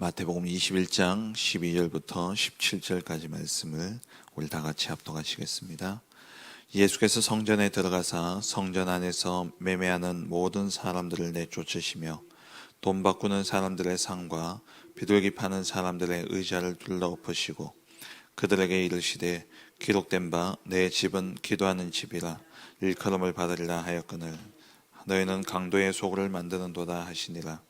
마태복음 21장 12절부터 17절까지 말씀을 우리 다 같이 합독하시겠습니다. 예수께서 성전에 들어가사 성전 안에서 매매하는 모든 사람들을 내쫓으시며 돈 바꾸는 사람들의 상과 비둘기 파는 사람들의 의자를 둘러엎으시고 그들에게 이르시되 기록된 바 내 집은 기도하는 집이라 일컬음을 받으리라 하였거늘 너희는 강도의 소굴을 만드는도다 하시니라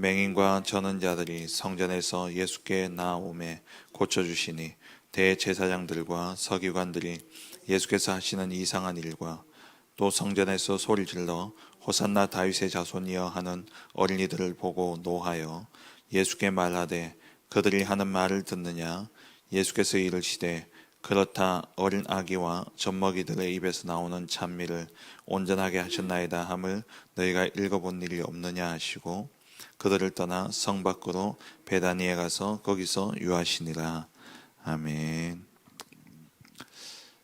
맹인과 저는 자들이 성전에서 예수께 나오매 고쳐주시니 대제사장들과 서기관들이 예수께서 하시는 이상한 일과 또 성전에서 소리질러 호산나 다윗의 자손이여 하는 어린이들을 보고 노하여 예수께 말하되 그들이 하는 말을 듣느냐? 예수께서 이르시되 그렇다 어린 아기와 젖먹이들의 입에서 나오는 찬미를 온전하게 하셨나이다 함을 너희가 읽어본 일이 없느냐 하시고 그들을 떠나 성 밖으로 베다니에 가서 거기서 유하시니라. 아멘.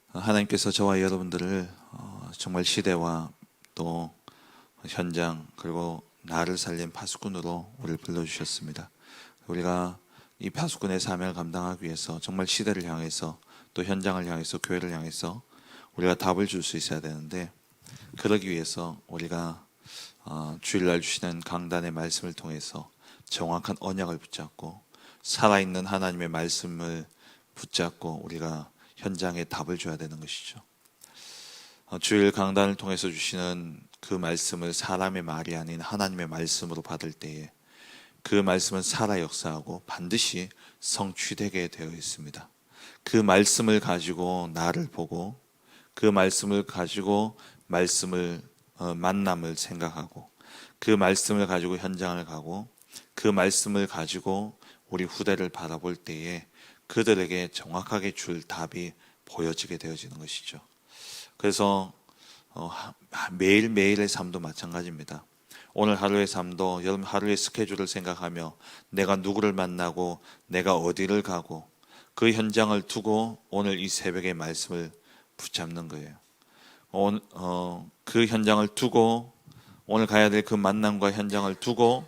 하나님께서 저와 여러분들을 어, 정말 시대와 또 현장 그리고 나를 살린 파수꾼으로 우리를 불러주셨습니다. 우리가 이 파수꾼의 사명을 감당하기 위해서 정말 시대를 향해서 또 현장을 향해서 교회를 향해서 우리가 답을 줄 수 있어야 되는데 그러기 위해서 우리가 어, 주일날 주시는 강단의 말씀을 통해서 정확한 언약을 붙잡고 살아있는 하나님의 말씀을 붙잡고 우리가 현장에 답을 줘야 되는 것이죠. 어, 주일 강단을 통해서 주시는 그 말씀을 사람의 말이 아닌 하나님의 말씀으로 받을 때에 그 말씀은 살아 역사하고 반드시 성취되게 되어 있습니다. 그 말씀을 가지고 나를 보고 그 말씀을 가지고 말씀을 어, 만남을 생각하고 그 말씀을 가지고 현장을 가고 그 말씀을 가지고 우리 후대를 바라볼 때에 그들에게 정확하게 줄 답이 보여지게 되어지는 것이죠. 그래서 어, 매일 매일의 삶도 마찬가지입니다. 오늘 하루의 삶도 여러분 하루의 스케줄을 생각하며 내가 누구를 만나고 내가 어디를 가고 그 현장을 두고 오늘 이 새벽의 말씀을 붙잡는 거예요. 오, 어, 그 현장을 두고 오늘 가야 될 그 만남과 현장을 두고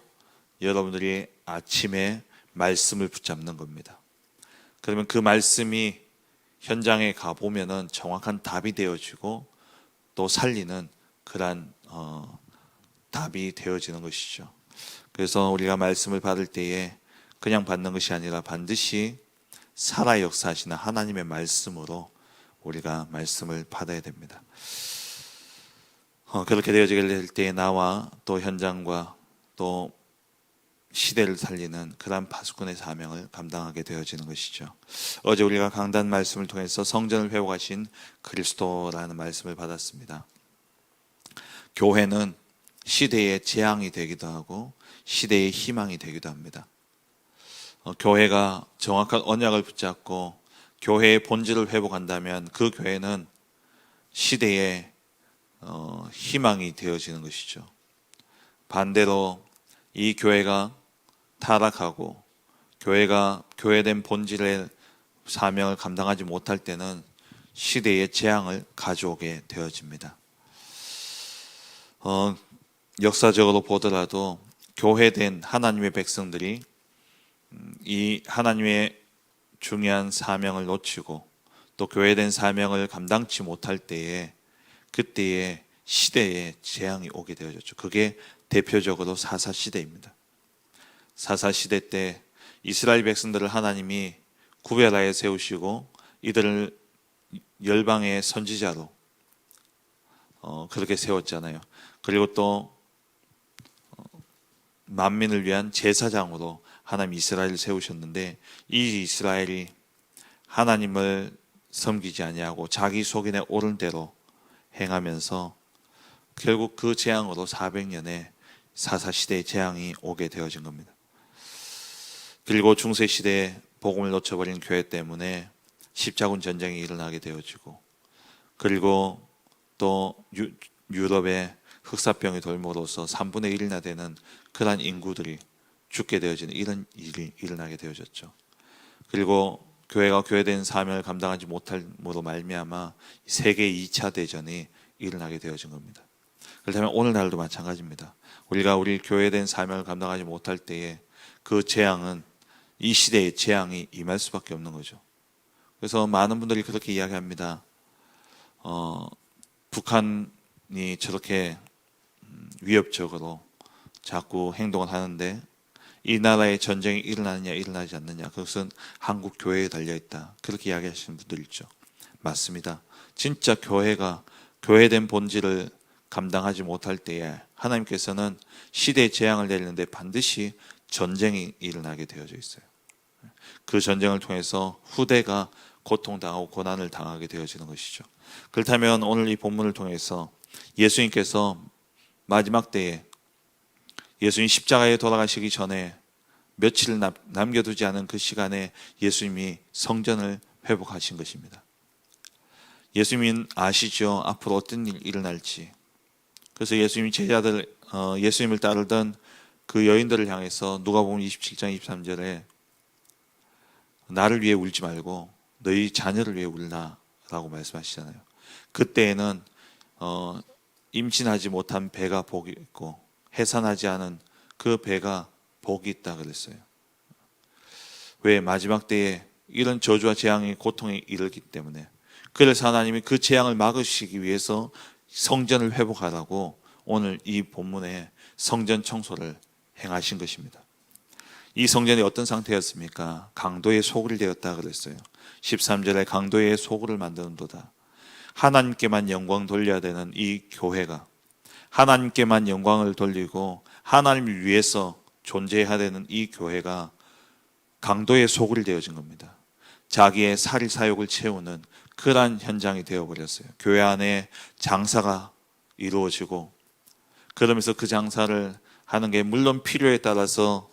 여러분들이 아침에 말씀을 붙잡는 겁니다. 그러면 그 말씀이 현장에 가 보면은 정확한 답이 되어지고 또 살리는 그러한 어, 답이 되어지는 것이죠. 그래서 우리가 말씀을 받을 때에 그냥 받는 것이 아니라 반드시 살아 역사하시는 하나님의 말씀으로 우리가 말씀을 받아야 됩니다. 어, 그렇게 되어지게 될 때에 나와 또 현장과 또 시대를 살리는 그런 파수꾼의 사명을 감당하게 되어지는 것이죠. 어제 우리가 강단 말씀을 통해서 성전을 회복하신 그리스도라는 말씀을 받았습니다. 교회는 시대의 재앙이 되기도 하고 시대의 희망이 되기도 합니다. 어, 교회가 정확한 언약을 붙잡고 교회의 본질을 회복한다면 그 교회는 시대의 어, 희망이 되어지는 것이죠. 반대로 이 교회가 타락하고 교회가 교회된 본질의 사명을 감당하지 못할 때는 시대의 재앙을 가져오게 되어집니다. 어, 역사적으로 보더라도 교회된 하나님의 백성들이 음, 이 하나님의 중요한 사명을 놓치고 또 교회된 사명을 감당치 못할 때에 그때에 시대에 재앙이 오게 되어졌죠. 그게 대표적으로 사사 시대입니다. 사사 시대 때 이스라엘 백성들을 하나님이 구별하여 세우시고 이들을 열방의 선지자로 어, 그렇게 세웠잖아요. 그리고 또 어, 만민을 위한 제사장으로 하나님 이스라엘을 세우셨는데 이 이스라엘이 하나님을 섬기지 아니하고 자기 속인에 옳은 대로 행하면서 결국 그 재앙으로 400년의 사사 시대의 재앙이 오게 되어진 겁니다. 그리고 중세 시대에 복음을 놓쳐버린 교회 때문에 십자군 전쟁이 일어나게 되어지고 그리고 또 유, 유럽에 흑사병이 돌므로써 3분의 1이나 되는 그러한 인구들이 죽게 되어지는 이런 일이 일어나게 되어졌죠. 그리고 교회가 교회된 사명을 감당하지 못함으로 말미암아 세계 2차 대전이 일어나게 되어진 겁니다. 그렇다면 오늘날도 마찬가지입니다. 우리가 우리 교회된 사명을 감당하지 못할 때에 그 재앙은 이 시대의 재앙이 임할 수밖에 없는 거죠. 그래서 많은 분들이 그렇게 이야기합니다. 어, 북한이 저렇게 음, 위협적으로 자꾸 행동을 하는데 이 나라에 전쟁이 일어나느냐 일어나지 않느냐 그것은 한국 교회에 달려 있다. 그렇게 이야기하시는 분들 있죠. 맞습니다. 진짜 교회가 교회된 본질을 감당하지 못할 때에 하나님께서는 시대의 재앙을 내리는데 반드시 전쟁이 일어나게 되어져 있어요. 그 전쟁을 통해서 후대가 고통당하고 고난을 당하게 되어지는 것이죠. 그렇다면 오늘 이 본문을 통해서 예수님께서 마지막 때에 예수님 십자가에 돌아가시기 전에 며칠을 남- 남겨두지 않은 그 시간에 예수님이 성전을 회복하신 것입니다. 예수님은 아시죠? 앞으로 어떤 일이 일어날지. 그래서 예수님이 제자들 어, 예수님을 따르던 그 여인들을 향해서 누가 보면 27장 23절에 나를 위해 울지 말고 너희 자녀를 위해 울라 라고 말씀하시잖아요. 그때에는 어, 임신하지 못한 배가 복이 있고 해산하지 않은 그 배가 복이 있다 그랬어요. 왜 마지막 때에 이런 저주와 재앙이 고통에 이르기 때문에 그래서 하나님이 그 재앙을 막으시기 위해서 성전을 회복하라고 오늘 이 본문에 성전 청소를 행하신 것입니다. 이 성전이 어떤 상태였습니까? 강도의 소굴이 되었다 그랬어요. 13절에 강도의 소굴을 만드는도다. 하나님께만 영광 돌려야 되는 이 교회가 하나님께만 영광을 돌리고 하나님을 위해서 존재해야 되는 이 교회가 강도의 소굴이 되어진 겁니다. 자기의 살이 사욕을 채우는 그러한 현장이 되어버렸어요. 교회 안에 장사가 이루어지고 그러면서 그 장사를 하는 게 물론 필요에 따라서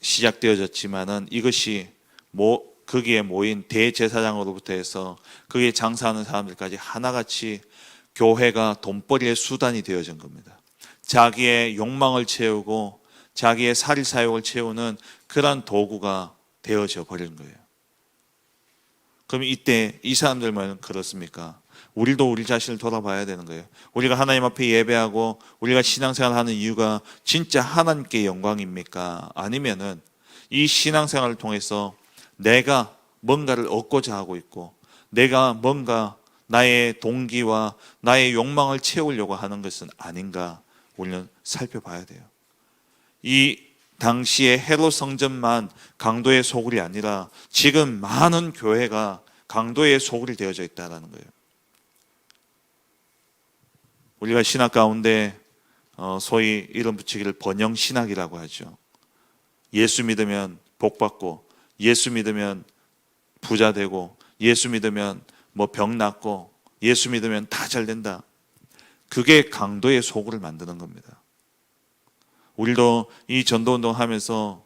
시작되어졌지만은 이것이 모 거기에 모인 대제사장으로부터 해서 거기에 장사하는 사람들까지 하나같이 교회가 돈벌이의 수단이 되어진 겁니다. 자기의 욕망을 채우고 자기의 살이 사욕을 채우는 그러한 도구가 되어져 버린 거예요. 그럼 이때 이 사람들만 그렇습니까? 우리도 우리 자신을 돌아봐야 되는 거예요. 우리가 하나님 앞에 예배하고 우리가 신앙생활을 하는 이유가 진짜 하나님께 영광입니까? 아니면은 이 신앙생활을 통해서 내가 뭔가를 얻고자 하고 있고 내가 뭔가 나의 동기와 나의 욕망을 채우려고 하는 것은 아닌가 우리는 살펴봐야 돼요. 이 당시에 헤롯 성전만 강도의 소굴이 아니라 지금 많은 교회가 강도의 소굴이 되어져 있다는 거예요. 우리가 신학 가운데 어, 소위 이름 붙이기를 번영 신학이라고 하죠. 예수 믿으면 복 받고 예수 믿으면 부자 되고 예수 믿으면 뭐 병 낫고 예수 믿으면 다 잘 된다. 그게 강도의 소굴을 만드는 겁니다. 우리도 이 전도 운동 하면서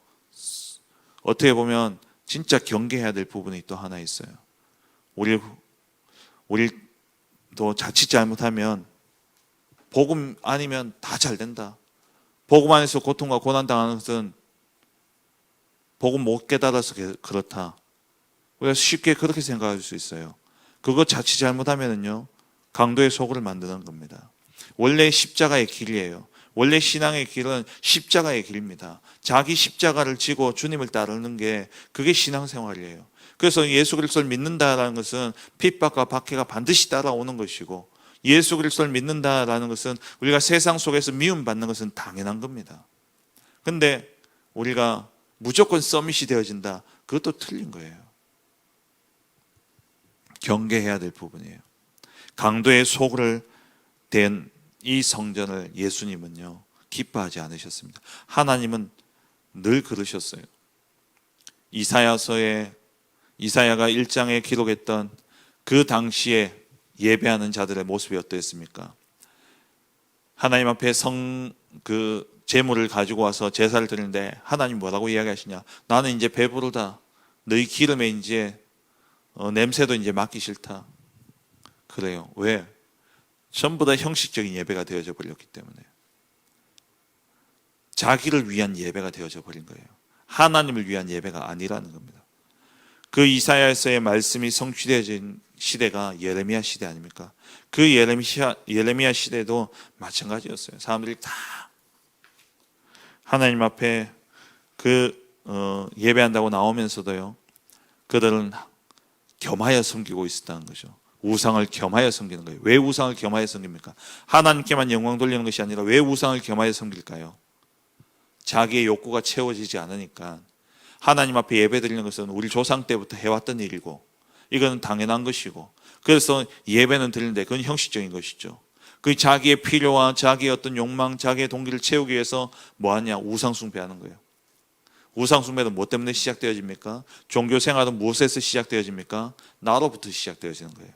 어떻게 보면 진짜 경계해야 될 부분이 또 하나 있어요. 우리 우리도 자칫 잘못하면 복음 아니면 다 잘 된다. 복음 안에서 고통과 고난 당하는 것은 복음 못 깨달아서 게- 그렇다. 우리가 쉽게 그렇게 생각할 수 있어요. 그거 자칫 잘못하면은요 강도의 소굴을 만드는 겁니다. 원래 십자가의 길이에요. 원래 신앙의 길은 십자가의 길입니다. 자기 십자가를 지고 주님을 따르는 게 그게 신앙생활이에요. 그래서 예수 그리스도를 믿는다라는 것은 핍박과 박해가 반드시 따라오는 것이고 예수 그리스도를 믿는다라는 것은 우리가 세상 속에서 미움 받는 것은 당연한 겁니다. 근데 우리가 무조건 서밋이 되어진다. 그것도 틀린 거예요. 경계해야 될 부분이에요. 강도의 소굴을 댄이 성전을 예수님은요 기뻐하지 않으셨습니다. 하나님은 늘 그러셨어요. 이사야서에 이사야가 1장에 기록했던 그 당시에 예배하는 자들의 모습이 어떠했습니까? 하나님 앞에 성 그 제물을 가지고 와서 제사를 드리는데 하나님 뭐라고 이야기하시냐? 나는 이제 배부르다. 너희 기름에 이제 어, 냄새도 이제 맡기 싫다. 그래요. 왜? 전부 다 형식적인 예배가 되어져 버렸기 때문에 자기를 위한 예배가 되어져 버린 거예요. 하나님을 위한 예배가 아니라는 겁니다. 그 이사야서의 말씀이 성취되어진 시대가 예레미야 시대 아닙니까? 그 예레미야, 예레미야 시대도 마찬가지였어요. 사람들이 다 하나님 앞에 그 어, 예배한다고 나오면서도요. 그들은 겸하여 섬기고 있었다는 거죠. 우상을 겸하여 섬기는 거예요. 왜 우상을 겸하여 섬깁니까? 하나님께만 영광 돌리는 것이 아니라 왜 우상을 겸하여 섬길까요? 자기의 욕구가 채워지지 않으니까 하나님 앞에 예배 드리는 것은 우리 조상 때부터 해왔던 일이고 이거는 당연한 것이고 그래서 예배는 드리는데 그건 형식적인 것이죠. 그 자기의 필요와 자기의 어떤 욕망, 자기의 동기를 채우기 위해서 뭐 하냐? 우상 숭배하는 거예요. 우상 숭배는 뭐 때문에 시작되어집니까? 종교 생활은 무엇에서 시작되어집니까? 나로부터 시작되어지는 거예요.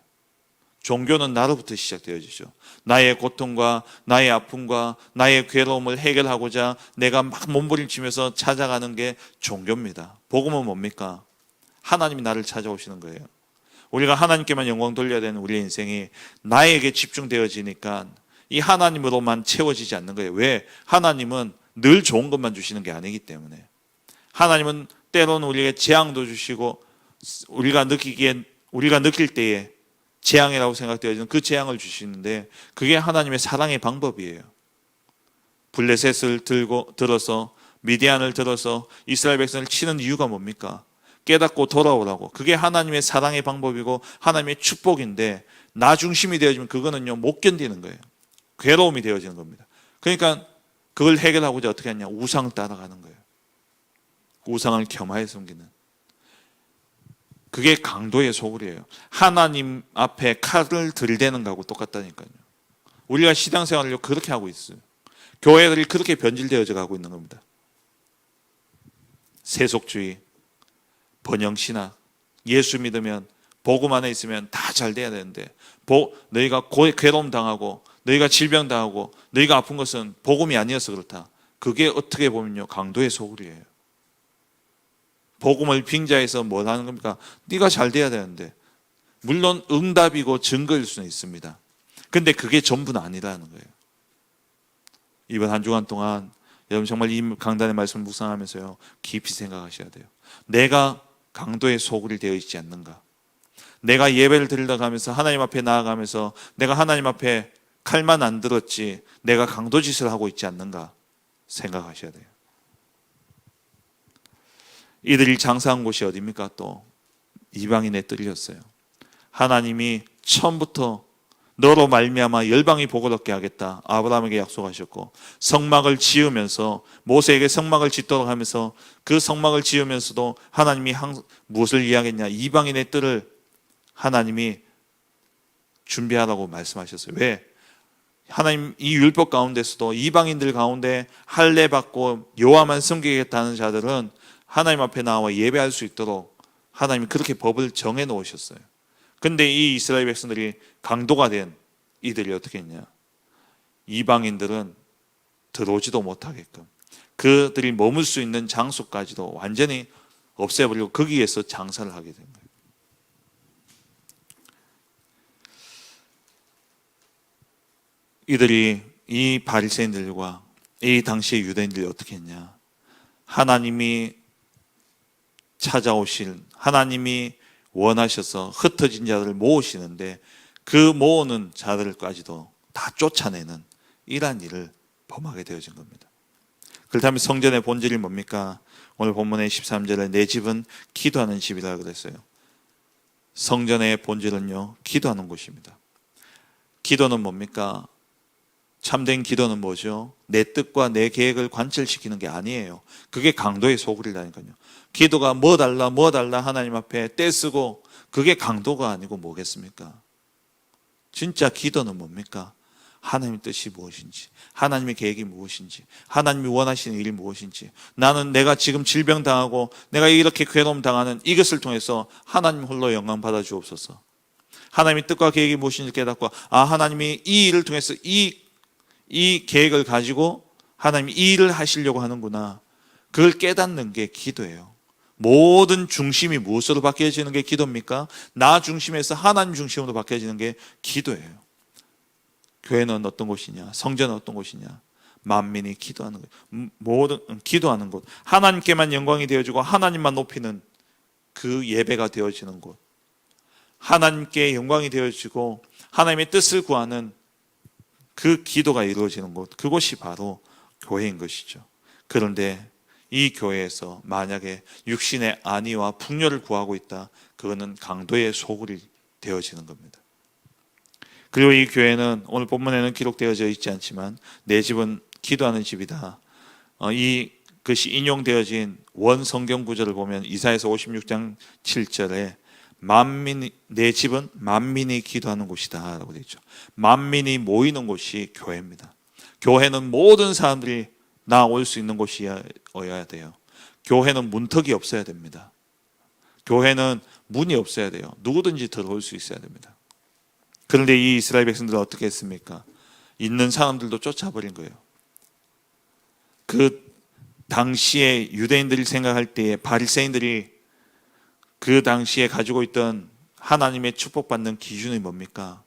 종교는 나로부터 시작되어지죠. 나의 고통과 나의 아픔과 나의 괴로움을 해결하고자 내가 막 몸부림치면서 찾아가는 게 종교입니다. 복음은 뭡니까? 하나님이 나를 찾아오시는 거예요. 우리가 하나님께만 영광 돌려야 되는 우리의 인생이 나에게 집중되어지니까 이 하나님으로만 채워지지 않는 거예요. 왜? 하나님은 늘 좋은 것만 주시는 게 아니기 때문에. 하나님은 때로는 우리에게 재앙도 주시고 우리가 느끼기에 우리가 느낄 때에 재앙이라고 생각되어지는 그 재앙을 주시는데 그게 하나님의 사랑의 방법이에요. 블레셋을 들고 들어서 미디안을 들어서 이스라엘 백성을 치는 이유가 뭡니까? 깨닫고 돌아오라고. 그게 하나님의 사랑의 방법이고 하나님의 축복인데 나 중심이 되어지면 그거는요 못 견디는 거예요. 괴로움이 되어지는 겁니다. 그러니까 그걸 해결하고자 어떻게 하냐? 우상을 따라가는 거예요. 우상을 겸하여 섬기는. 그게 강도의 소굴이에요. 하나님 앞에 칼을 들이대는 거하고 똑같다니까요. 우리가 신앙생활을 그렇게 하고 있어요. 교회들이 그렇게 변질되어져 가고 있는 겁니다. 세속주의, 번영 신학, 예수 믿으면 복음 안에 있으면 다 잘 돼야 되는데 보, 너희가 고, 괴로움 당하고 너희가 질병 당하고 너희가 아픈 것은 복음이 아니어서 그렇다. 그게 어떻게 보면요 강도의 소굴이에요. 복음을 빙자해서 뭘 하는 겁니까? 네가 잘 돼야 되는데 물론 응답이고 증거일 수는 있습니다. 근데 그게 전부는 아니라는 거예요. 이번 한 주간 동안 여러분 정말 이 강단의 말씀을 묵상하면서요 깊이 생각하셔야 돼요. 내가 강도의 소굴이 되어 있지 않는가? 내가 예배를 드리다 가면서 하나님 앞에 나아가면서 내가 하나님 앞에 칼만 안 들었지 내가 강도 짓을 하고 있지 않는가 생각하셔야 돼요. 이들이 장사한 곳이 어디입니까? 또 이방인에 뜰렸어요. 하나님이 처음부터 너로 말미암아 열방이 복을 얻게 하겠다. 아브라함에게 약속하셨고 성막을 지으면서 모세에게 성막을 짓도록 하면서 그 성막을 지으면서도 하나님이 항, 무엇을 이야기했냐? 이방인의 뜰을 하나님이 준비하라고 말씀하셨어요. 왜? 하나님 이 율법 가운데서도 이방인들 가운데 할례 받고 여호와만 섬기겠다는 자들은 하나님 앞에 나와 예배할 수 있도록 하나님이 그렇게 법을 정해 놓으셨어요. 근데 이 이스라엘 백성들이 강도가 된 이들이 어떻게 했냐? 이방인들은 들어오지도 못하게끔 그들이 머물 수 있는 장소까지도 완전히 없애버리고 거기에서 장사를 하게 된 거예요. 이들이 이 바리새인들과 이 당시의 유대인들이 어떻게 했냐? 하나님이 찾아오실 하나님이 원하셔서 흩어진 자들을 모으시는데 그 모으는 자들까지도 다 쫓아내는 이러한 일을 범하게 되어진 겁니다. 그렇다면 성전의 본질이 뭡니까? 오늘 본문의 13절에 내 집은 기도하는 집이라 그랬어요. 성전의 본질은요, 기도하는 곳입니다. 기도는 뭡니까? 참된 기도는 뭐죠? 내 뜻과 내 계획을 관철시키는 게 아니에요. 그게 강도의 소굴이라니까요. 기도가 뭐 달라 뭐 달라 하나님 앞에 떼쓰고 그게 강도가 아니고 뭐겠습니까? 진짜 기도는 뭡니까? 하나님의 뜻이 무엇인지, 하나님의 계획이 무엇인지, 하나님이 원하시는 일이 무엇인지, 나는 내가 지금 질병 당하고 내가 이렇게 괴로움 당하는 이것을 통해서 하나님 홀로 영광 받아 주옵소서. 하나님의 뜻과 계획이 무엇인지 깨닫고 아 하나님이 이 일을 통해서 이 이 계획을 가지고 하나님이 이 일을 하시려고 하는구나. 그걸 깨닫는 게 기도예요. 모든 중심이 무엇으로 바뀌어지는 게 기도입니까? 나 중심에서 하나님 중심으로 바뀌어지는 게 기도예요. 교회는 어떤 곳이냐? 성전은 어떤 곳이냐? 만민이 기도하는 것, 모든 기도하는 곳, 하나님께만 영광이 되어지고 하나님만 높이는 그 예배가 되어지는 곳, 하나님께 영광이 되어지고 하나님의 뜻을 구하는 그 기도가 이루어지는 곳, 그곳이 바로 교회인 것이죠. 그런데 이 교회에서 만약에 육신의 안위와 풍요를 구하고 있다. 그거는 강도의 소굴이 되어지는 겁니다. 그리고 이 교회는 오늘 본문에는 기록되어져 있지 않지만 내 집은 기도하는 집이다. 어, 이 것이 인용되어진 원 성경 구절을 보면 이사에서 56장 7절에 만민 내 집은 만민이 기도하는 곳이다라고 되어 있죠. 만민이 모이는 곳이 교회입니다. 교회는 모든 사람들이 나올 수 있는 곳이어야 돼요. 교회는 문턱이 없어야 됩니다. 교회는 문이 없어야 돼요. 누구든지 들어올 수 있어야 됩니다. 그런데 이 이스라엘 백성들은 어떻게 했습니까? 있는 사람들도 쫓아버린 거예요. 그 당시에 유대인들이 생각할 때에 바리새인들이 그 당시에 가지고 있던 하나님의 축복받는 기준이 뭡니까?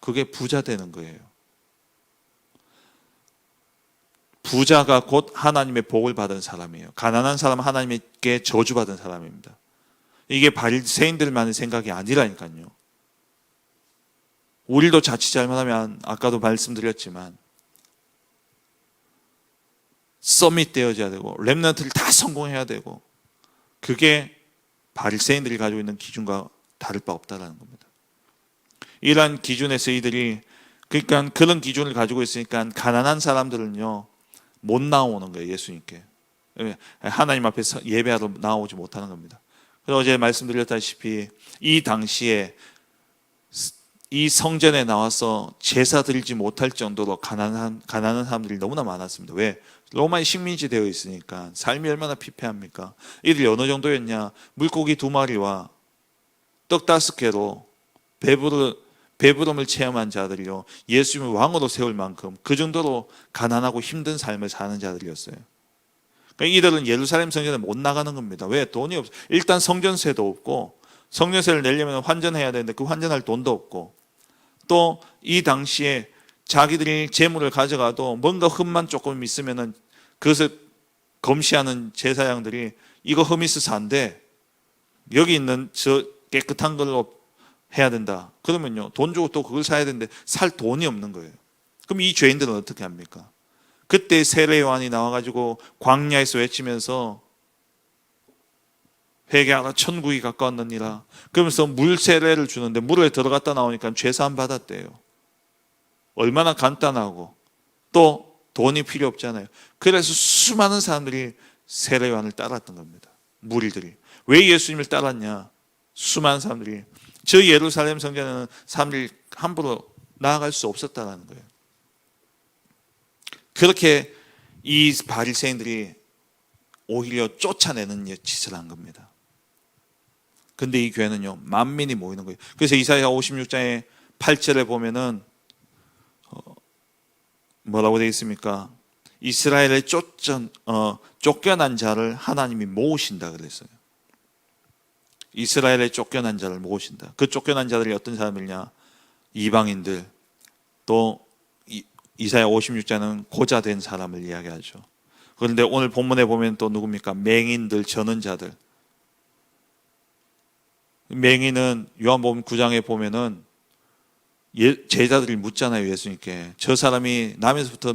그게 부자 되는 거예요. 부자가 곧 하나님의 복을 받은 사람이에요. 가난한 사람은 하나님께 저주받은 사람입니다. 이게 바리새인들만의 생각이 아니라니까요. 우리도 자칫 잘못하면 아까도 말씀드렸지만 서밋 되어져야 되고 렘넌트를 다 성공해야 되고 그게 바리새인들이 가지고 있는 기준과 다를 바 없다라는 겁니다. 이러한 기준에서 이들이 그러니까 그런 기준을 가지고 있으니까 가난한 사람들은요 못 나오는 거예요 예수님께 하나님 앞에서 예배하러 나오지 못하는 겁니다. 그래서 어제 말씀드렸다시피 이 당시에 이 성전에 나와서 제사 드리지 못할 정도로 가난한 가난한 사람들이 너무나 많았습니다. 왜? 로마의 식민지 되어 있으니까 삶이 얼마나 피폐합니까? 이들이 어느 정도였냐? 물고기 두 마리와 떡 다섯 개로 배부르 배부름을 체험한 자들이요. 예수님을 왕으로 세울 만큼 그 정도로 가난하고 힘든 삶을 사는 자들이었어요. 그러니까 이들은 예루살렘 성전에 못 나가는 겁니다. 왜? 돈이 없어. 일단 성전세도 없고 성전세를 내려면 환전해야 되는데 그 환전할 돈도 없고 또 이 당시에 자기들이 재물을 가져가도 뭔가 흠만 조금 있으면은 그것을 검시하는 제사장들이 이거 흠 있어서 안 돼. 여기 있는 저 깨끗한 걸로 해야 된다. 그러면요. 돈 주고 또 그걸 사야 되는데 살 돈이 없는 거예요. 그럼 이 죄인들은 어떻게 합니까? 그때 세례 요한이 나와가지고 광야에서 외치면서 회개하라 천국이 가까웠느니라. 그러면서 물 세례를 주는데 물에 들어갔다 나오니까 죄사함 받았대요. 얼마나 간단하고 또 돈이 필요 없잖아요. 그래서 수많은 사람들이 세례 요한을 따랐던 겁니다. 무리들이. 왜 예수님을 따랐냐? 수많은 사람들이 저 예루살렘 성전에는 사람들이 함부로 나아갈 수 없었다는 거예요. 그렇게 이 바리새인들이 오히려 쫓아내는 짓을 한 겁니다. 근데 이 교회는요, 만민이 모이는 거예요. 그래서 이사야 56장의 8절에 보면은, 어, 뭐라고 되어 있습니까? 이스라엘의 쫓전, 어, 쫓겨난 자를 하나님이 모으신다 그랬어요. 이스라엘의 쫓겨난 자를 모으신다. 그 쫓겨난 자들이 어떤 사람이냐? 이방인들, 또 이사야 56장은 고자 된 사람을 이야기하죠. 그런데 오늘 본문에 보면 또 누굽니까? 맹인들, 저는 자들. 맹인은 요한복음 9장에 보면은 예, 제자들이 묻잖아요 예수님께 저 사람이 남에서부터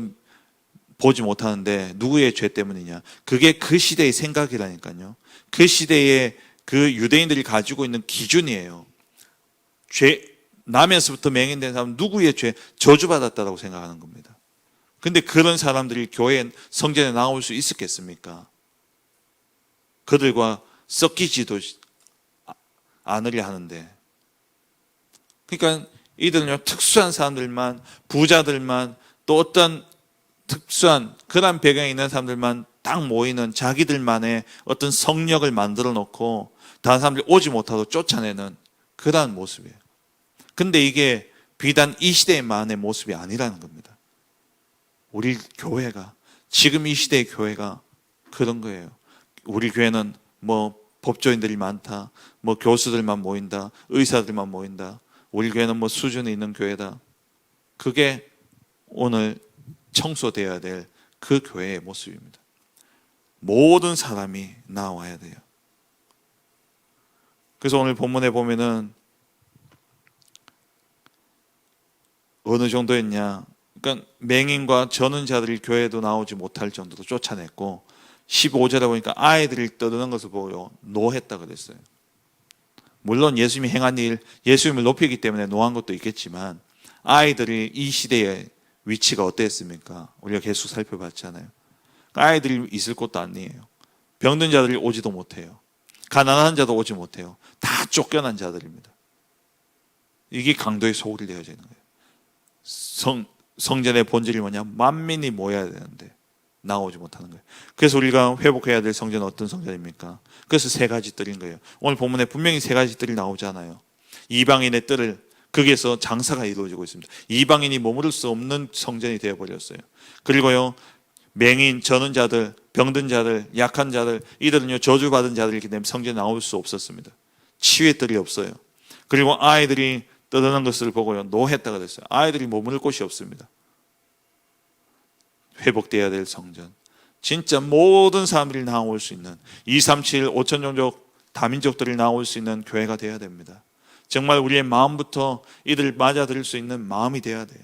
보지 못하는데 누구의 죄 때문이냐 그게 그 시대의 생각이라니까요 그 시대의 그 유대인들이 가지고 있는 기준이에요. 죄 남에서부터 맹인된 사람 누구의 죄? 저주받았다라고 생각하는 겁니다. 근데 그런 사람들이 교회 성전에 나올 수 있었겠습니까? 그들과 섞이지도 않으려 하는데. 그러니까 이들은요, 특수한 사람들만, 부자들만, 또 어떤 특수한 그런 배경이 있는 사람들만 딱 모이는 자기들만의 어떤 성력을 만들어 놓고 다른 사람들이 오지 못하도록 쫓아내는 그러한 모습이에요. 근데 이게 비단 이 시대만의 모습이 아니라는 겁니다. 우리 교회가, 지금 이 시대의 교회가 그런 거예요. 우리 교회는 뭐 법조인들이 많다. 뭐 교수들만 모인다. 의사들만 모인다. 우리 교회는 뭐 수준이 있는 교회다. 그게 오늘 청소되어야 될 그 교회의 모습입니다. 모든 사람이 나와야 돼요. 그래서 오늘 본문에 보면은 어느 정도였냐? 그러니까 맹인과 전은 자들이 교회도 나오지 못할 정도로 쫓아냈고 15절에 보니까 아이들을 떠드는 것을 보고 노했다 그랬어요. 물론 예수님이 행한 일, 예수님을 높이기 때문에 노한 것도 있겠지만 아이들이 이 시대의 위치가 어땠습니까? 우리가 계속 살펴봤잖아요. 아이들이 있을 곳도 아니에요. 병든 자들이 오지도 못해요. 가난한 자도 오지 못해요. 다 쫓겨난 자들입니다. 이게 강도의 소굴이 되어지는 거예요. 성, 성전의 본질이 뭐냐? 만민이 모여야 되는데 나오지 못하는 거예요. 그래서 우리가 회복해야 될 성전은 어떤 성전입니까? 그래서 세 가지 뜰인 거예요. 오늘 본문에 분명히 세 가지 뜰이 나오잖아요. 이방인의 뜰을 거기에서 장사가 이루어지고 있습니다. 이방인이 머무를 수 없는 성전이 되어 버렸어요. 그리고요 맹인, 저는 자들, 병든 자들, 약한 자들 이들은요 저주받은 자들이기 때문에 성전에 나올 수 없었습니다. 치유의 뜰이 없어요. 그리고 아이들이 떠드는 것을 보고요 노했다 그랬어요. 아이들이 머무를 곳이 없습니다. 회복돼야 될 성전. 진짜 모든 사람들이 나올 수 있는 237 5천 종족 다민족들이 나올 수 있는 교회가 되어야 됩니다. 정말 우리의 마음부터 이들을 맞아들일 수 있는 마음이 되어야 돼요.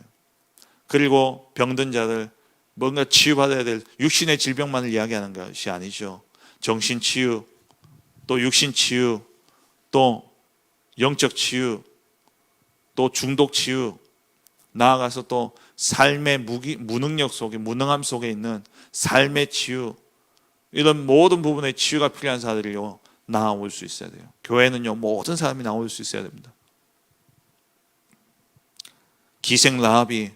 그리고 병든 자들 뭔가 치유받아야 될 육신의 질병만을 이야기하는 것이 아니죠. 정신 치유, 또 육신 치유, 또 영적 치유, 또 중독 치유, 나아가서 또 삶의 무기, 무능력 속에, 무능함 속에 있는 삶의 치유, 이런 모든 부분의 치유가 필요한 사람들이요, 나올 수 있어야 돼요. 교회는요, 모든 사람이 나올 수 있어야 됩니다. 기생 라합이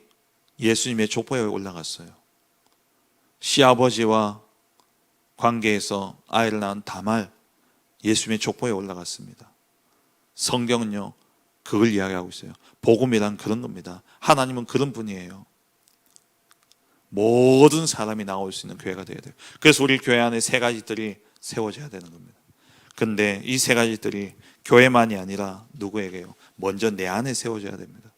예수님의 족보에 올라갔어요. 시아버지와 관계에서 아이를 낳은 다말 예수님의 족보에 올라갔습니다. 성경은요, 그걸 이야기하고 있어요. 복음이란 그런 겁니다. 하나님은 그런 분이에요. 모든 사람이 나올 수 있는 교회가 되어야 돼요. 그래서 우리 교회 안에 세 가지들이 세워져야 되는 겁니다. 근데 이 세 가지들이 교회만이 아니라 누구에게요? 먼저 내 안에 세워져야 됩니다.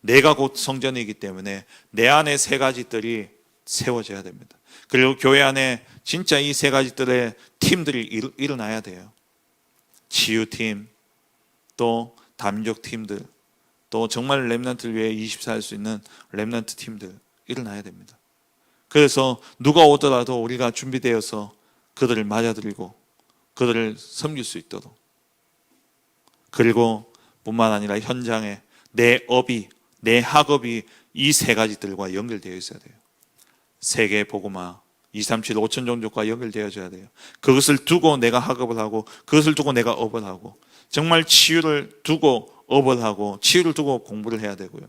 내가 곧 성전이기 때문에 내 안에 세 가지들이 세워져야 됩니다. 그리고 교회 안에 진짜 이 세 가지들의 팀들이 일, 일어나야 돼요. 치유팀, 또 담족 팀들, 또 정말 랩런트를 위해 24할 수 있는 랩런트 팀들 일어나야 됩니다. 그래서 누가 오더라도 우리가 준비되어서 그들을 맞아들이고 그들을 섬길 수 있도록 그리고 뿐만 아니라 현장에 내 업이 내 학업이 이 세 가지들과 연결되어 있어야 돼요. 세계 복음화 237 5천 종족과 연결되어져야 돼요. 그것을 두고 내가 학업을 하고 그것을 두고 내가 업을 하고 정말 치유를 두고 업을 하고 치유를 두고 공부를 해야 되고요.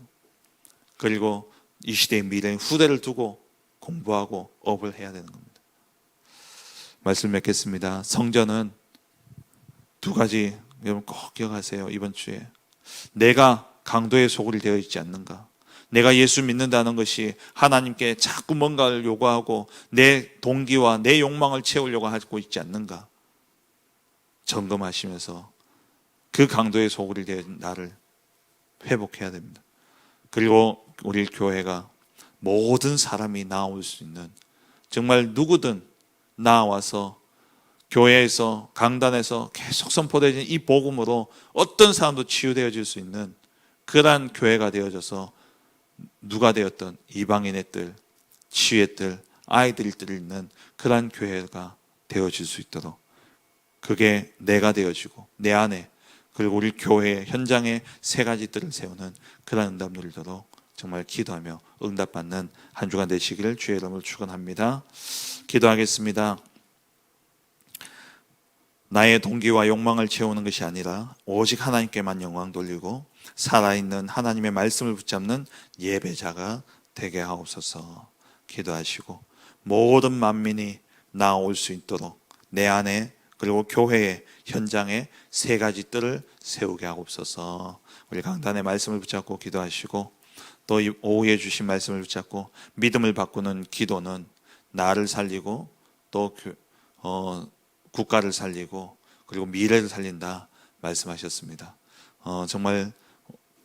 그리고 이 시대의 미래 후대를 두고 공부하고 업을 해야 되는 겁니다. 말씀 맺겠습니다. 성전은 두 가지 여러분 꼭 기억하세요. 이번 주에 내가 강도의 소굴이 되어 있지 않는가? 내가 예수 믿는다는 것이 하나님께 자꾸 뭔가를 요구하고 내 동기와 내 욕망을 채우려고 하고 있지 않는가? 점검하시면서 그 강도의 소굴이 된 나를 회복해야 됩니다. 그리고 우리 교회가 모든 사람이 나올 수 있는 정말 누구든 나와서 교회에서 강단에서 계속 선포되어진 이 복음으로 어떤 사람도 치유되어질 수 있는 그러한 교회가 되어져서 누가 되었던 이방인의 뜰, 치유의 뜰, 아이들의 뜰 있는 그러한 교회가 되어질 수 있도록 그게 내가 되어지고 내 안에 그리고 우리 교회 현장에 세 가지 뜰을 세우는 그러한 응답 누리도록 정말 기도하며 응답받는 한 주간 되시기를 주의 이름으로 축원합니다. 기도하겠습니다. 나의 동기와 욕망을 채우는 것이 아니라 오직 하나님께만 영광 돌리고 살아있는 하나님의 말씀을 붙잡는 예배자가 되게 하옵소서 기도하시고 모든 만민이 나올 수 있도록 내 안에 그리고 교회의 현장에 세 가지 뜰을 세우게 하옵소서 우리 강단의 말씀을 붙잡고 기도하시고 또 오후에 주신 말씀을 붙잡고 믿음을 바꾸는 기도는 나를 살리고 또 어, 국가를 살리고 그리고 미래를 살린다 말씀하셨습니다. 어, 정말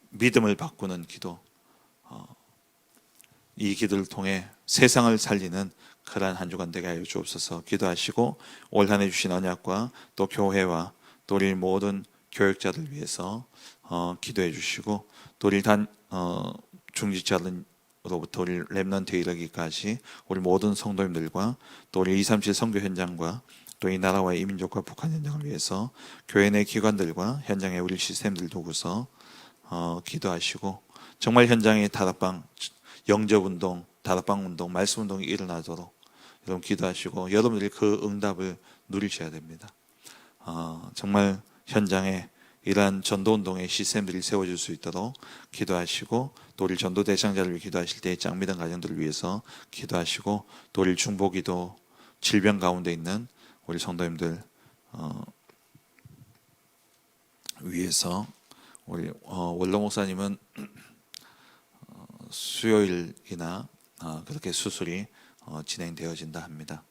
믿음을 바꾸는 기도, 어, 이 기도를 통해 세상을 살리는 그러한 한 주간 되게 하여 주옵소서. 기도하시고 올 한 해 주신 언약과 또 교회와 또 우리 모든 교육자들 위해서 어, 기도해 주시고 또 우리 단 어, 중직자들 로부터 우리 렘넌트에 이르기까지 우리 모든 성도님들과 또 우리 237 선교 현장과 또 이 나라와 이 민족과 북한 현장을 위해서 교회 내 기관들과 현장의 우리 시스템들 두고서 어, 기도하시고 정말 현장에 다락방 영접 운동, 다락방 운동, 말씀 운동이 일어나도록 여러분 기도하시고 여러분들이 그 응답을 누리셔야 됩니다. 어, 정말 현장에 이러한 전도 운동의 시스템들이 세워질 수 있도록 기도하시고 또 우리 전도 대상자를 위해 기도하실 때 짱미던 가정들을 위해서 기도하시고 또 우리 중보기도 질병 가운데 있는 우리 성도님들 어, 위해서 우리 어, 원로 목사님은 어, 수요일이나 어, 그렇게 수술이 어, 진행되어진다 합니다.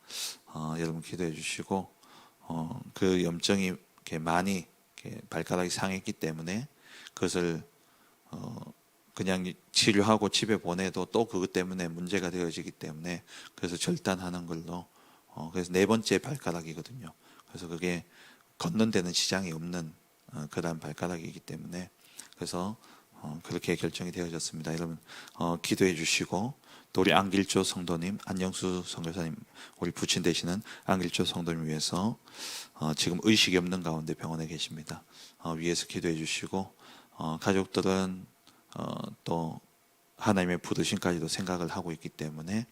어, 여러분 기도해 주시고 어, 그 염증이 많이 발가락이 상했기 때문에 그것을 어, 그냥 치료하고 집에 보내도 또 그것 때문에 문제가 되어지기 때문에 그래서 절단하는 걸로 어, 그래서 네 번째 발가락이거든요. 그래서 그게 걷는 데는 시장이 없는 어, 그러한 발가락이기 때문에 그래서 어, 그렇게 결정이 되어졌습니다. 여러분 어, 기도해 주시고 또 우리 안길조 성도님, 안영수 선교사님, 우리 부친 되시는 안길조 성도님 위해서 어, 지금 의식이 없는 가운데 병원에 계십니다. 어, 위에서 기도해 주시고 어, 가족들은 어, 또 하나님의 부르심까지도 생각을 하고 있기 때문에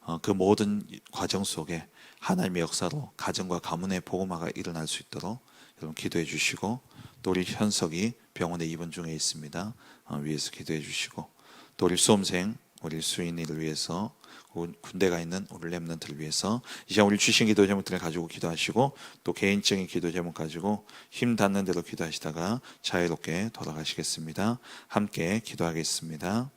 어, 그 모든 과정 속에 하나님의 역사로 가정과 가문의 복음화가 일어날 수 있도록 여러분 기도해 주시고 또 우리 현석이 병원에 입원 중에 있습니다. 어, 위에서 기도해 주시고 또 우리 수험생 우리 수인이를 위해서 군- 군대가 있는 우리 렘넌트를 위해서 이 시간 우리 주신 기도 제목들을 가지고 기도하시고 또 개인적인 기도 제목 가지고 힘 닿는 대로 기도하시다가 자유롭게 돌아가시겠습니다. 함께 기도하겠습니다.